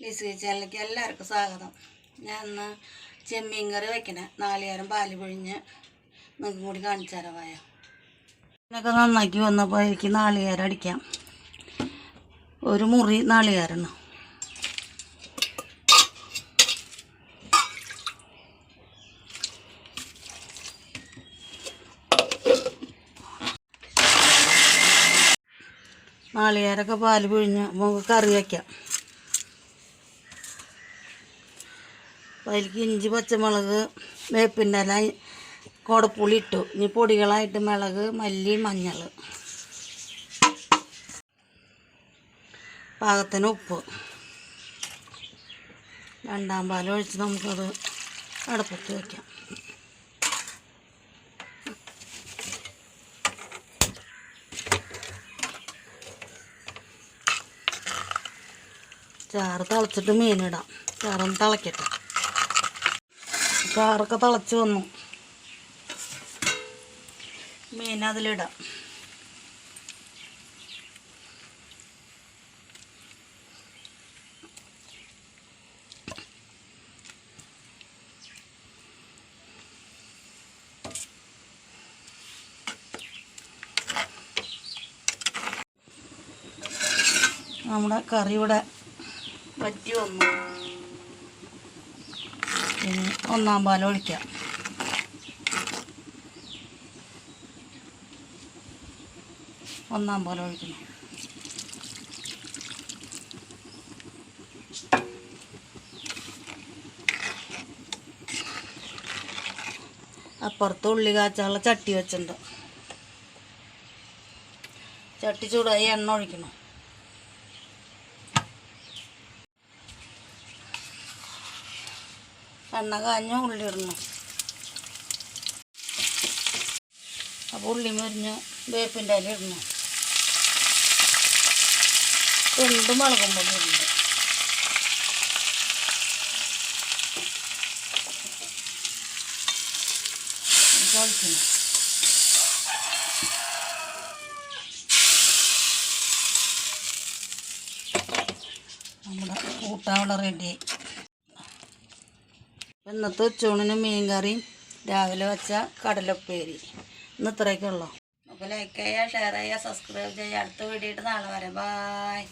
ലിസി ചാനലിലേക്ക് എല്ലാവർക്കും സ്വാഗതം. ഞാൻ ഇന്ന് ചെമ്മീൻ കറി വയ്ക്കണേ നാളികേരം പാൽ പിഴിഞ്ഞ് നിങ്ങൾക്ക് കൂടി കാണിച്ചു തരാം വായ. ഇതിനൊക്കെ നന്നാക്കി വന്നപ്പോൾ എനിക്ക് നാളികേരം അടിക്കാം. ഒരു മുറി നാളികേരണം നാളികേരൊക്കെ പാൽ പിഴിഞ്ഞ് നമുക്ക് കറി വയ്ക്കാം അതിലേക്ക് ഇഞ്ചി പച്ചമുളക് വേപ്പിന്റെ ഇല കോടപ്പുളി ഇട്ടു. ഇനി പൊടികളായിട്ട് മുളക് മല്ലി മഞ്ഞൾ പാകത്തിന് ഉപ്പ്. രണ്ടാം പാൽ ഒഴിച്ച് നമുക്കത് അടുപ്പത്ത് വയ്ക്കാം ചാറ് തിളച്ചിട്ട് മീനിടാം. ചാറൊന്ന് തിളക്കട്ടെ. ചാറൊക്കെ തിളച്ച് വന്നു. മീൻ അതിലിടാം. നമ്മുടെ കറിയുടെ പറ്റി വന്നു. ഇനി ഒന്നാം പാൽ ഒഴിക്കാം. ഒന്നാം പാൽ ഒഴിക്കണം അപ്പുറത്ത് ഉള്ളി കാച്ചാനുള്ള ചട്ടി വെച്ചിട്ടുണ്ട്. ചട്ടി ചൂടായി എണ്ണ ഒഴിക്കണം. എണ്ണ കാഞ്ഞ ഉള്ളി ഇടണം അപ്പോൾ ഉള്ളി മുരിഞ്ഞ് വേപ്പിന്റെ അല ഇടണം. രണ്ട് മുളകും പൊടി ഇടണം. ഒഴിക്കണം നമ്മുടെ കൂട്ടാവള റെഡി. ഇന്നത്തെ ഉച്ചൂണിന് മീൻ കറിയും രാവിലെ വെച്ച കടലപ്പേരി. ഇന്ന് ഇത്രയൊക്കെ ഉള്ളൂ. അപ്പോൾ ലൈക്ക് ചെയ്യുക ഷെയർ ചെയ്യുക സബ്സ്ക്രൈബ് ചെയ്യുക അടുത്ത വീഡിയോ നാളെ വരെ. ബായ്